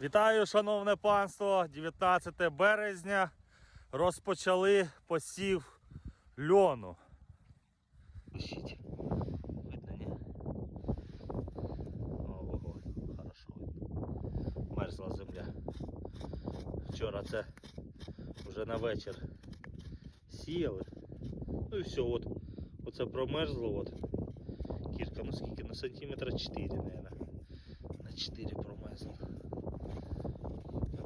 Вітаю, шановне панство! 19 березня розпочали посів льону. Пишіть. Видно, ні? Ого, хорошо. Мерзла земля. Вчора це вже на вечір сіяли. Ну і все, от. Оце промерзло. От. Кірка, ну скільки? Ну сантиметра 4, мабуть. На 4 промерзло.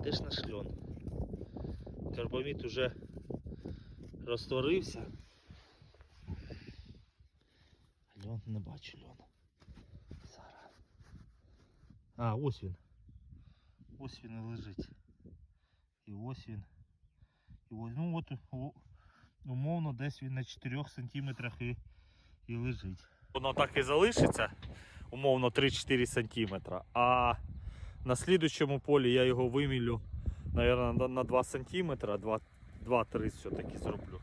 Де ж наш льон? Карбамід уже розтворився. Льон не бачу льон. Зараз. А, ось він. Ось він і лежить. І ось він. І ось, ну от умовно десь він на 4 сантиметрах і, і лежить. Воно так і залишиться, умовно 3-4 сантиметра. А на слідучому полі я його вимілю, мабуть, на 2 см, 2-3 все-таки зроблю.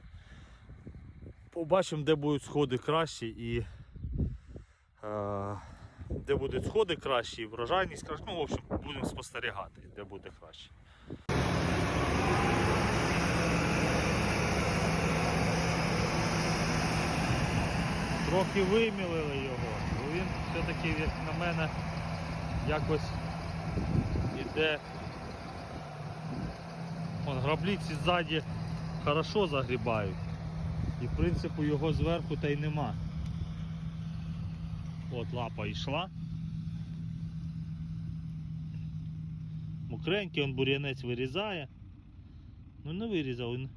Побачимо, де будуть сходи кращі і е, де будуть сходи кращі і врожайність краща. Ну, в общем, будемо спостерігати, де буде краще. Трохи вимілили його, бо він все-таки, як на мене, якось іде. Вон, грабліці ззаді хорошо загрібають. І в принципі його зверху та й нема. От лапа йшла. Мокренький, он бур'янець вирізає. Ну не вирізав він.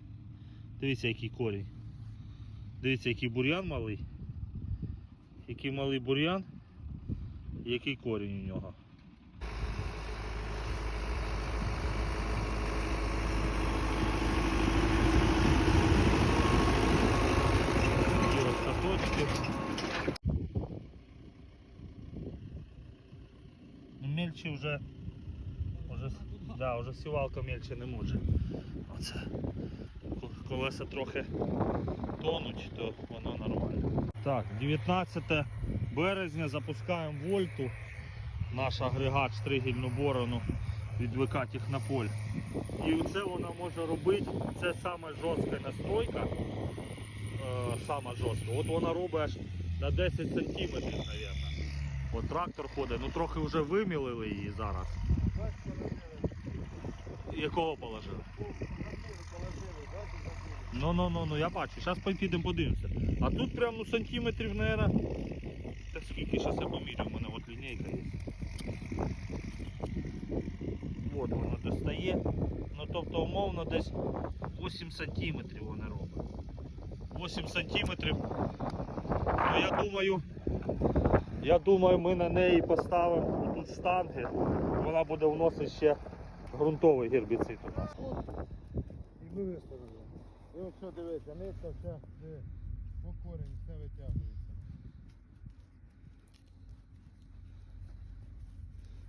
Дивіться який корінь. Дивіться який бур'ян малий. Який малий бур'ян який корінь у нього. Такі розкаточки. Ну, Мельче вже, вже, да, вже сівалка мельче не може. Оце. Колеса трохи тонуть, то воно нормально. Так, 19 березня запускаємо вольту. Наш агрегат штригельну борону від ВК Технополь. І це вона може робити, це саме жорстка настойка. Е, сама жорстка. От вона робить аж на 10 сантиметрів, мабуть. От трактор ходить, ну трохи вже вимілили її зараз. Якого положили? Ну ну ну ну я бачу, зараз підемо подивимося. А тут прям ну сантиметрів, мабуть. Та скільки зараз я поміряю, у мене от лінійка є. От воно достає. Ну тобто умовно десь 8 сантиметрів вона робить. 8 сантиметрів. Ну я думаю, я думаю, ми на неї поставимо тут штанги. Вона буде вносити ще ґрунтовий гербіцид у нас. І ми виставили. І от що дивися, нитка вся, по корінь все витягується.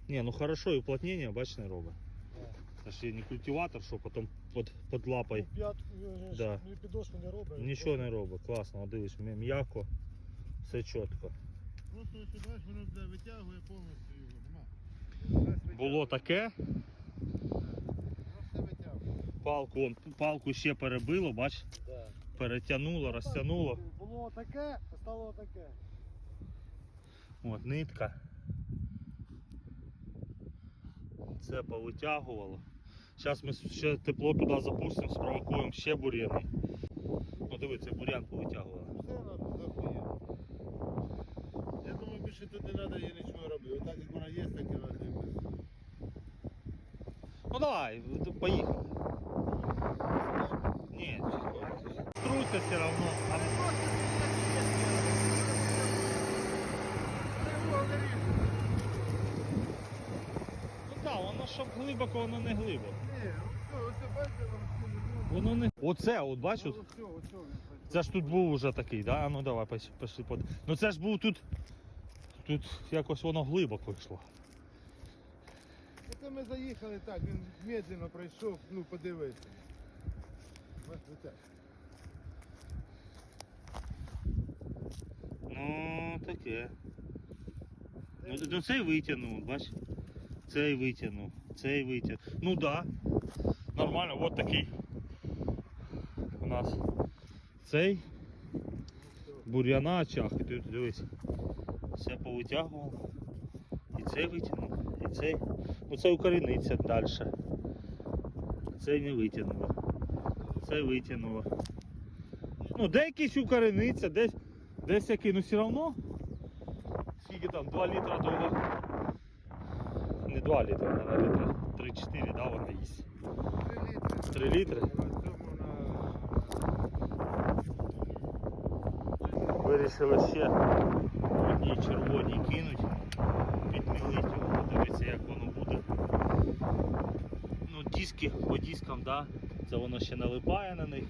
Не, ну хорошо, і уплотнення, бач, не робить. Це ж не культиватор, що потім під, під лапою. Ну, е, Да. підошву не робить. Нічого не робить, класно, дивись, м'я- м'яко, все чітко. Просто ось бачиш, воно де витягує повністю його, нема. Було таке, палку, он, палку ще перебило, бач, Да. перетягнуло, розтягнуло. Було таке, а стало таке. От нитка. Це повитягувало. Зараз ми ще тепло туди запустимо, спровокуємо ще бур'яни. Ну диви, бур'ян повитягувало. Все надо захує. Я думаю, більше тут не треба їй нічого робити. Отак як вона є, так і вона Ну давай, поїхали. Ні, струйся все равно. А Ну так, воно щоб глибоко, воно не глибоко. Ні, бачите, Воно не. Оце, от бачиш? Ну. Це ж тут був уже такий, да? А ну давай пішли под. Ну це ж був тут. Тут якось воно глибоко йшло. Це ми заїхали так, він медленно пройшов, ну подивися. Ну, таке. Ну, ну цей витягнув, бач? Цей витягнув. цей витяг. Ну да. Нормально, от такий у нас цей бур'яна очах. І тут дивись. Все повитягував. І цей витягнув, і цей. Ну це укоріниться далі. Цей не витягнуло. Цей витягнуло. Ну, деякісь укорениться, десь, десь який, ну все одно. Скільки там, 2 літра того. Не 2 літра, а літра 3-4, да, вона їсть. 3 літри. літри. На цьому на... Вирішили ще одній червоній кинуть, підмілити його, подивитися як воно буде. Ну, диски по дискам, да, це воно ще налипає на них.